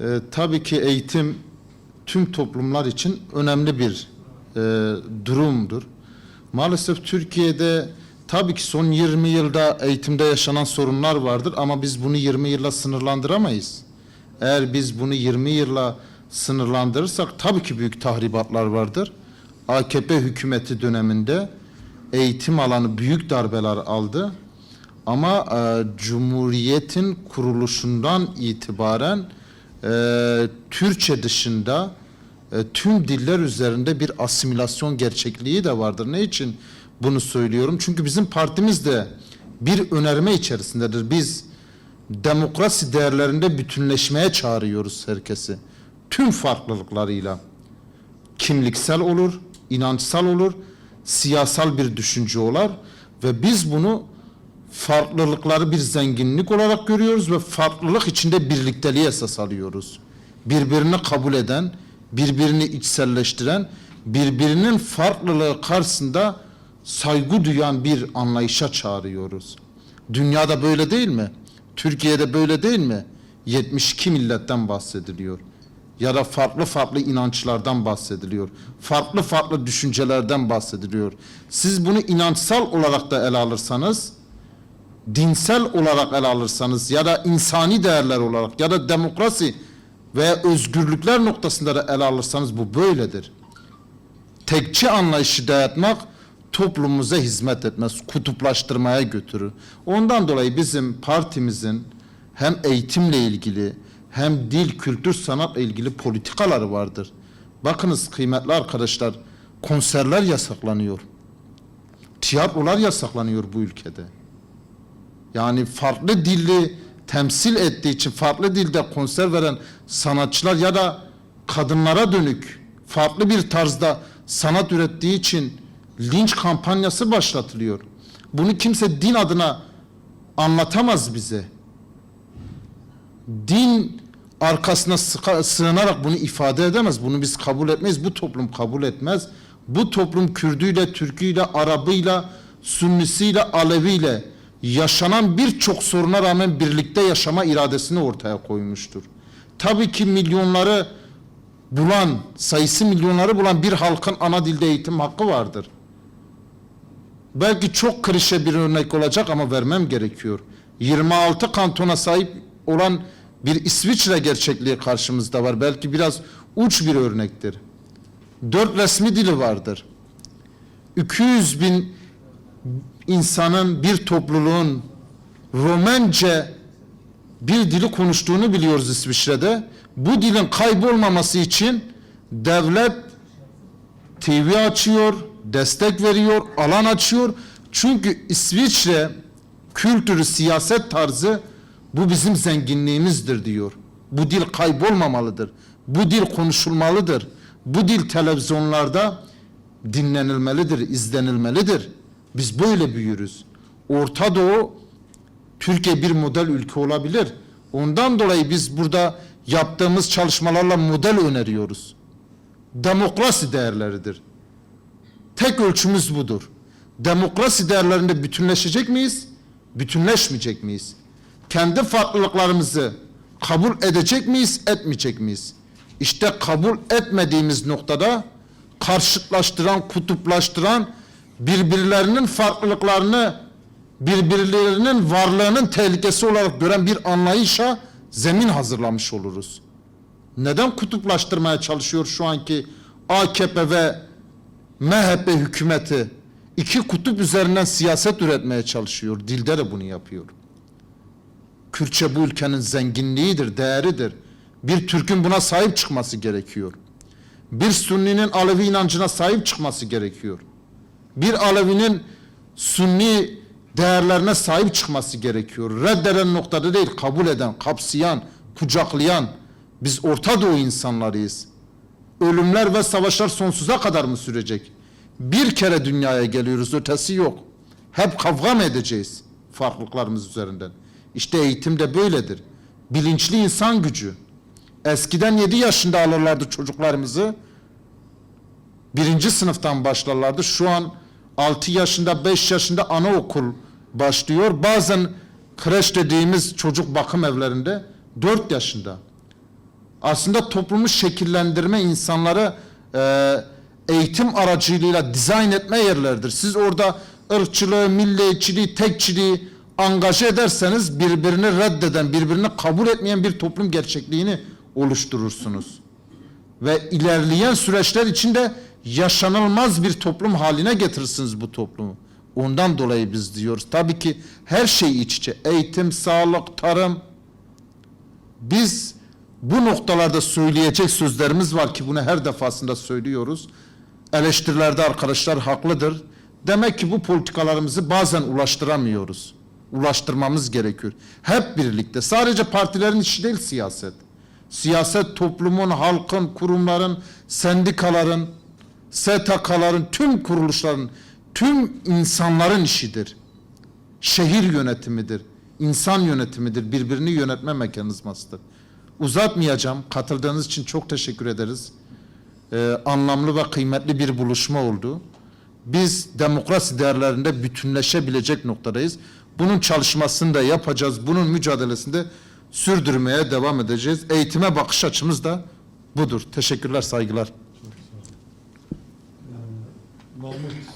Ee, tabii ki eğitim tüm toplumlar için önemli bir e, durumdur. Maalesef Türkiye'de tabii ki son 20 yılda eğitimde yaşanan sorunlar vardır ama biz bunu 20 yılla sınırlandıramayız. Eğer biz bunu 20 yılla sınırlandırırsak tabii ki büyük tahribatlar vardır. AKP hükümeti döneminde eğitim alanı büyük darbeler aldı. Ama e, Cumhuriyet'in kuruluşundan itibaren e, Türkçe dışında e, tüm diller üzerinde bir asimilasyon gerçekliği de vardır. Ne için bunu söylüyorum? Çünkü bizim partimiz de bir önerme içerisindedir. Biz demokrasi değerlerinde bütünleşmeye çağırıyoruz herkesi. Tüm farklılıklarıyla. Kimliksel olur, inançsal olur, siyasal bir düşünce olar ve biz bunu farklılıkları bir zenginlik olarak görüyoruz ve farklılık içinde birlikteliği esas alıyoruz. Birbirini kabul eden, birbirini içselleştiren, birbirinin farklılığı karşısında saygı duyan bir anlayışa çağırıyoruz. Dünyada böyle değil mi? Türkiye'de böyle değil mi? 72 milletten bahsediliyor. Ya da farklı farklı inançlardan bahsediliyor. Farklı farklı düşüncelerden bahsediliyor. Siz bunu inançsal olarak da ele alırsanız, dinsel olarak ele alırsanız ya da insani değerler olarak ya da demokrasi ve özgürlükler noktasında da ele alırsanız bu böyledir. Tekçi anlayışı dayatmak toplumumuza hizmet etmez, kutuplaştırmaya götürür. Ondan dolayı bizim partimizin hem eğitimle ilgili hem dil, kültür, sanatla ilgili politikaları vardır. Bakınız kıymetli arkadaşlar, konserler yasaklanıyor. Tiyatrolar yasaklanıyor bu ülkede. Yani farklı dilli temsil ettiği için farklı dilde konser veren sanatçılar ya da kadınlara dönük farklı bir tarzda sanat ürettiği için linç kampanyası başlatılıyor. Bunu kimse din adına anlatamaz bize. Din arkasına sığınarak bunu ifade edemez. Bunu biz kabul etmeyiz. Bu toplum kabul etmez. Bu toplum Kürdüyle, Türküyle, Arabıyla, Sünnisiyle, Aleviyle yaşanan birçok soruna rağmen birlikte yaşama iradesini ortaya koymuştur. Tabii ki milyonları bulan, sayısı milyonları bulan bir halkın ana dilde eğitim hakkı vardır. Belki çok klişe bir örnek olacak ama vermem gerekiyor. 26 kantona sahip olan bir İsviçre gerçekliği karşımızda var. Belki biraz uç bir örnektir. Dört resmi dili vardır. 200 bin insanın, bir topluluğun Romence bir dili konuştuğunu biliyoruz İsviçre'de. Bu dilin kaybolmaması için devlet TV açıyor, destek veriyor, alan açıyor. Çünkü İsviçre kültürü, siyaset tarzı bu bizim zenginliğimizdir diyor. Bu dil kaybolmamalıdır. Bu dil konuşulmalıdır. Bu dil televizyonlarda dinlenilmelidir, izlenilmelidir. Biz böyle büyürüz. Orta Doğu Türkiye bir model ülke olabilir. Ondan dolayı biz burada yaptığımız çalışmalarla model öneriyoruz. Demokrasi değerleridir. Tek ölçümüz budur. Demokrasi değerlerinde bütünleşecek miyiz? Bütünleşmeyecek miyiz? Kendi farklılıklarımızı kabul edecek miyiz, etmeyecek miyiz? İşte kabul etmediğimiz noktada karşıtlaştıran, kutuplaştıran, birbirlerinin farklılıklarını, birbirlerinin varlığının tehlikesi olarak gören bir anlayışa zemin hazırlamış oluruz. Neden kutuplaştırmaya çalışıyor şu anki AKP ve MHP hükümeti? İki kutup üzerinden siyaset üretmeye çalışıyor. Dilde de bunu yapıyor. Kürtçe bu ülkenin zenginliğidir, değeridir. Bir Türk'ün buna sahip çıkması gerekiyor. Bir Sünni'nin Alevi inancına sahip çıkması gerekiyor. Bir Alevi'nin Sünni değerlerine sahip çıkması gerekiyor. Reddeden noktada değil, kabul eden, kapsayan, kucaklayan. Biz Orta Doğu insanlarıyız. Ölümler ve savaşlar sonsuza kadar mı sürecek? Bir kere dünyaya geliyoruz, ötesi yok. Hep kavga mı edeceğiz farklılıklarımız üzerinden? İşte eğitim de böyledir. Bilinçli insan gücü. Eskiden 7 yaşında alırlardı çocuklarımızı. Birinci sınıftan başlarlardı. Şu an 6 yaşında, 5 yaşında anaokul başlıyor. Bazen kreş dediğimiz çocuk bakım evlerinde 4 yaşında. Aslında toplumu şekillendirme insanları e, eğitim aracılığıyla dizayn etme yerlerdir. Siz orada ırkçılığı, milliyetçiliği, tekçiliği angaje ederseniz birbirini reddeden, birbirini kabul etmeyen bir toplum gerçekliğini oluşturursunuz. Ve ilerleyen süreçler içinde yaşanılmaz bir toplum haline getirirsiniz bu toplumu. Ondan dolayı biz diyoruz. Tabii ki her şey iç içe. Eğitim, sağlık, tarım. Biz bu noktalarda söyleyecek sözlerimiz var ki bunu her defasında söylüyoruz. Eleştirilerde arkadaşlar haklıdır. Demek ki bu politikalarımızı bazen ulaştıramıyoruz. Ulaştırmamız gerekiyor. Hep birlikte. Sadece partilerin işi değil siyaset. Siyaset toplumun, halkın, kurumların, sendikaların, STK'ların, tüm kuruluşların, tüm insanların işidir. Şehir yönetimidir, insan yönetimidir, birbirini yönetme mekanizmasıdır. Uzatmayacağım. Katıldığınız için çok teşekkür ederiz. Ee, anlamlı ve kıymetli bir buluşma oldu. Biz demokrasi değerlerinde bütünleşebilecek noktadayız. Bunun çalışmasını da yapacağız. Bunun mücadelesini de sürdürmeye devam edeceğiz. Eğitime bakış açımız da budur. Teşekkürler, saygılar. muy